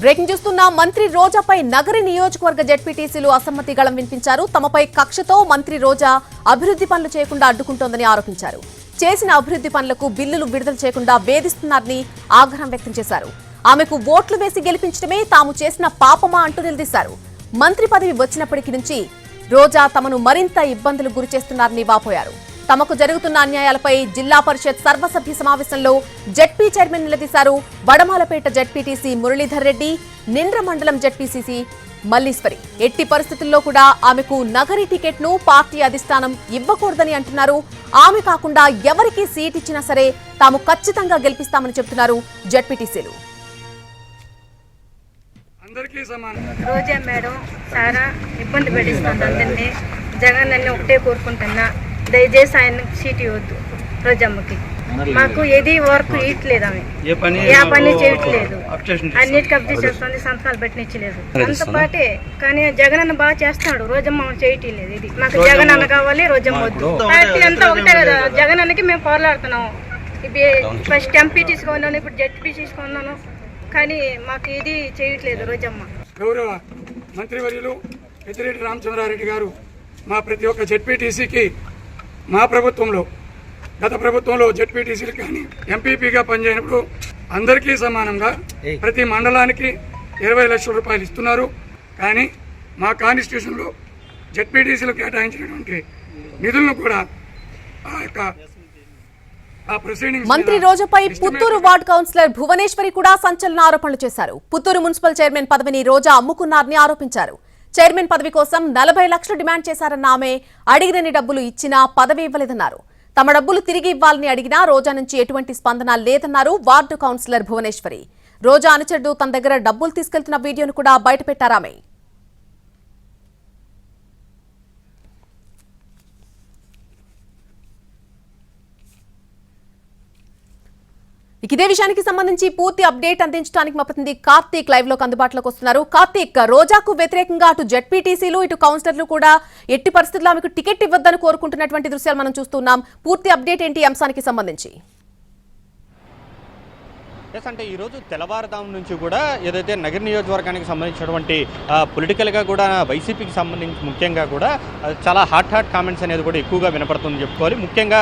Breaking చూస్తున్న మంత్రి రోజాపై నగరి నియోజకవర్గ జడ్పీటీసీలు అసమ్మతి గళం వినిపించారు. తమపై కక్షతో మంత్రి రోజా అభివృద్ధి పనులు చేయకుండా అడ్డుకుంటోందని ఆరోపించారు. చేసిన అభివృద్ధి పనులకు బిల్లులు విడుదల చేయకుండా వేధిస్తున్నారని ఆగ్రహం వ్యక్తం చేశారు. ఆమెకు ఓట్లు వేసి గెలిపించడమే తాము చేసిన పాపమా అంటూ నిలదీశారు. మంత్రి పదవి వచ్చినప్పటికి నుంచి రోజా తమను మరింత ఇబ్బందులు గురి చేస్తున్నారని వాపోయారు. తమకు జరుగుతున్న అన్యాయాలపై జిల్లా పరిషత్ సర్వసభ్య సమావేశంలో జడ్పీ చైర్మన్ నిలదీశారు. వడమాలపేట జడ్పీటీసీ మురళీధర్ రెడ్డి నింద్ర మండలం జడ్పీసీసీ మల్లీశ్వరి. ఎట్టి పరిస్థితుల్లో కూడా ఆమెకు నగరి టికెట్ను పార్టీ అధిష్టానం ఇవ్వకూడదని అంటున్నారు. ఆమె కాకుండా ఎవరికి సీట్ ఇచ్చినా సరే తాము ఖచ్చితంగా గెలిపిస్తామని చెబుతున్నారు జడ్పీటీసీలు. అందరికీ సమానం. రోజా మేడం చాలా ఇబ్బంది పెట్టిస్తుంది అందరినీ. జగన్ అన్ని ఒకటే కోరుకుంటున్నా. దయచేసి ఆయన సీట్ ఇవ్వద్దు రోజమ్మకి మాకు ఏది వర్క్ ఇయట్లేదు ఆమె. ఏ పని చేయట్లేదు. అన్నిటికీ అబ్జెక్ట్ చేస్తుంది సంతకాలు పెట్టించలేదు అంత పాటే కానీ జగన్ అన్న బాగా చేస్తున్నాడు. రోజమ్మ చేయట్లేదు ఇది. మాకు జగన్ అన్న కావాలి రోజమ్మ వద్దు. పార్టీ అంతా ఒకటే కదా. జగన్ అన్నకి మేము పోరాడుతున్నాం. ఇది ఫస్ట్ ఎంపీ తీసుకున్నాను ఇప్పుడు జడ్పీ తీసుకున్నాను కానీ మాకు ఇది చేయట్లేదు రోజమ్మ. గౌరవ మంత్రివర్యులు పెద్దిరెడ్డి రామచంద్రారెడ్డి గారు మా ప్రతి ఒక్క జెడ్పీటీసీకి మా ప్రభుత్వంలో గత ప్రభుత్వంలో జెడ్పీటీసీలు కానీ ఎంపీపీగా పనిచేయనప్పుడు అందరికీ సమానంగా ప్రతి మండలానికి ఇరవై లక్షల రూపాయలు ఇస్తున్నారు. కానీ మా కాన్స్టిట్యూషన్లో జెడ్పీటీసీలు కేటాయించినటువంటి నిధులను కూడా ఆ యొక్క ఆ ప్రొసీడింగ్స్ మంత్రి రోజాపై పుత్తూరు వార్డు కౌన్సిలర్ భువనేశ్వరి కూడా సంచలన ఆరోపణలు చేశారు. పుత్తూరు మున్సిపల్ చైర్మన్ పదవిని రోజా అమ్ముకున్నారని ఆరోపించారు. చైర్మన్ పదవి కోసం నలభై లక్షలు డిమాండ్ చేశారన్న ఆమె అడిగినన్ని డబ్బులు ఇచ్చినా పదవి ఇవ్వలేదన్నారు. తమ డబ్బులు తిరిగి ఇవ్వాలని అడిగినా రోజా నుంచి ఎటువంటి స్పందన లేదన్నారు వార్డు కౌన్సిలర్ భువనేశ్వరి. రోజా అనుచరుడు తన దగ్గర డబ్బులు తీసుకెళ్తున్న వీడియోను కూడా బయటపెట్టారామె ఇక ఇదే విషయానికి సంబంధించి పూర్తి అప్డేట్ అందించడానికి మా ప్రతినిధి కార్తీక్ లైవ్లోకి అందుబాటులోకి వస్తున్నారు. కార్తీక్ రోజాకు వ్యతిరేకంగా అటు జెడ్పీటీసీలు ఇటు కౌన్సిలర్లు కూడా ఎట్టి పరిస్థితుల్లో ఆమెకు టికెట్ ఇవ్వద్దని కోరుకుంటున్నటువంటి దృశ్యాలు మనం చూస్తున్నాం. పూర్తి అప్డేట్ ఏంటి అంశానికి సంబంధించి? ఎస్ అంటే ఈరోజు తెల్లవారుదాం నుంచి కూడా ఏదైతే నగర నియోజకవర్గానికి సంబంధించినటువంటి పొలిటికల్గా కూడా వైసీపీకి సంబంధించి ముఖ్యంగా కూడా చాలా హాట్ హాట్ కామెంట్స్ అనేది కూడా ఎక్కువగా వినపడుతుంది చెప్పుకోవాలి. ముఖ్యంగా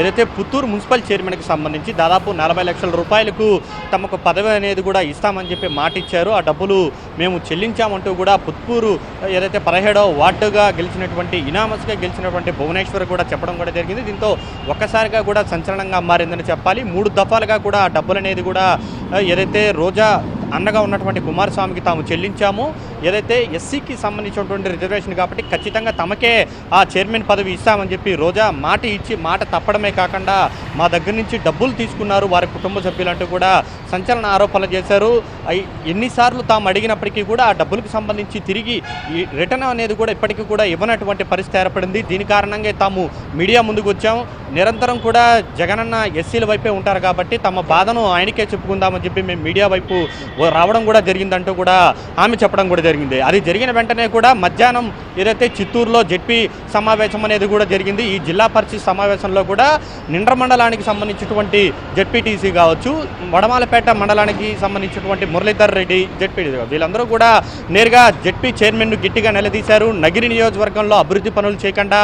ఏదైతే పుత్తూరు మున్సిపల్ చైర్మన్కి సంబంధించి దాదాపు నలభై లక్షల రూపాయలకు తమకు పదవి అనేది కూడా ఇస్తామని చెప్పి మాట ఇచ్చారు ఆ డబ్బులు మేము చెల్లించామంటూ కూడా పుత్తూరు ఏదైతే పదిహేడవ వార్డుగా గెలిచినటువంటి ఇనామస్గా గెలిచినటువంటి భువనేశ్వర్ కూడా చెప్పడం కూడా జరిగింది. దీంతో ఒక్కసారిగా కూడా సంచలనంగా మారిందని చెప్పాలి. మూడు దఫాలుగా కూడా ఆ డబ్బులు అనేది కూడా ఏదైతే రోజా అన్నగా ఉన్నటువంటి కుమారస్వామికి తాము చెల్లించాము ఏదైతే ఎస్సీకి సంబంధించినటువంటి రిజర్వేషన్ కాబట్టి ఖచ్చితంగా తమకే ఆ చైర్మన్ పదవి ఇస్తామని చెప్పి రోజా మాట ఇచ్చి మాట తప్పడమే కాకుండా మా దగ్గర నుంచి డబ్బులు తీసుకున్నారు. వారి కుటుంబ సభ్యులంటూ కూడా సంచలన ఆరోపణలు చేశారు. ఎన్నిసార్లు తాము అడిగినప్పటికీ కూడా ఆ డబ్బులకు సంబంధించి తిరిగి ఈ రిటర్న్ అనేది కూడా ఇప్పటికీ కూడా ఇవ్వనటువంటి పరిస్థితి ఏర్పడింది. దీని కారణంగా తాము మీడియా ముందుకు వచ్చాం. నిరంతరం కూడా జగనన్న ఎస్సీల వైపే ఉంటారు కాబట్టి తమ బాధను ఆయనకే చెప్పుకుందామని చెప్పి మేము మీడియా వైపు రావడం కూడా జరిగిందంటూ కూడా ఆమె చెప్పడం కూడా జరిగింది. అది జరిగిన వెంటనే కూడా మధ్యాహ్నం ఏదైతే చిత్తూరులో జెడ్పీ సమావేశం అనేది కూడా జరిగింది ఈ జిల్లా పరిషత్ సమావేశంలో కూడా నిండ్ర మండలానికి సంబంధించినటువంటి జెడ్పీటీసీ కావచ్చు వడమాలపేట మండలానికి సంబంధించినటువంటి మురళీధర్ రెడ్డి జెడ్పీ వీళ్ళందరూ కూడా నేరుగా జెడ్పీ చైర్మన్ను గట్టిగా నిలదీశారు. నగిరి నియోజకవర్గంలో అభివృద్ధి పనులు చేయకుండా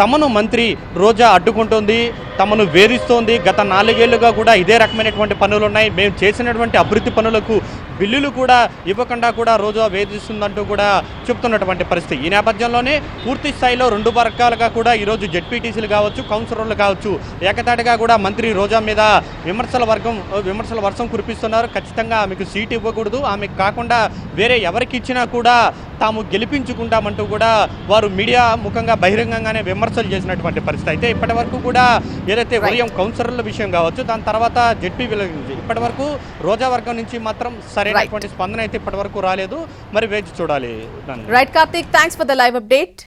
తమను మంత్రి రోజా అడ్డుకుంటోంది తమను వేధిస్తోంది. గత నాలుగేళ్ళుగా కూడా ఇదే రకమైనటువంటి పనులు ఉన్నాయి మేము చేసినటువంటి అభివృద్ధి పనులకు బిల్లులు కూడా ఇవ్వకుండా కూడా రోజా వేధిస్తుందంటూ కూడా చెప్తున్నటువంటి పరిస్థితి. ఈ నేపథ్యంలోనే పూర్తి స్థాయిలో రెండు వర్గాలుగా కూడా ఈరోజు జెడ్పీటీసీలు కావచ్చు కౌన్సిలర్లు కావచ్చు ఏకతాటిగా కూడా మంత్రి రోజా మీద విమర్శల వర్గం విమర్శల వర్షం కురిపిస్తున్నారు. ఖచ్చితంగా ఆమెకు సీట్ ఇవ్వకూడదు. ఆమెకు కాకుండా వేరే ఎవరికి ఇచ్చినా కూడా తాము గెలిపించుకుంటామంటూ కూడా వారు మీడియా ముఖంగా బహిరంగంగానే విమర్శలు చేసినటువంటి పరిస్థితి. అయితే ఇప్పటి వరకు కూడా ఏదైతే ఉదయం కౌన్సిలర్ల విషయం కావచ్చు దాని తర్వాత జెడ్పీ వెలుగుంది ఇప్పటి వరకు రోజా వర్గం నుంచి మాత్రం సరైనటువంటి స్పందన అయితే ఇప్పటి వరకు రాలేదు. మరి వేచి చూడాలి right Karthik thanks for the live update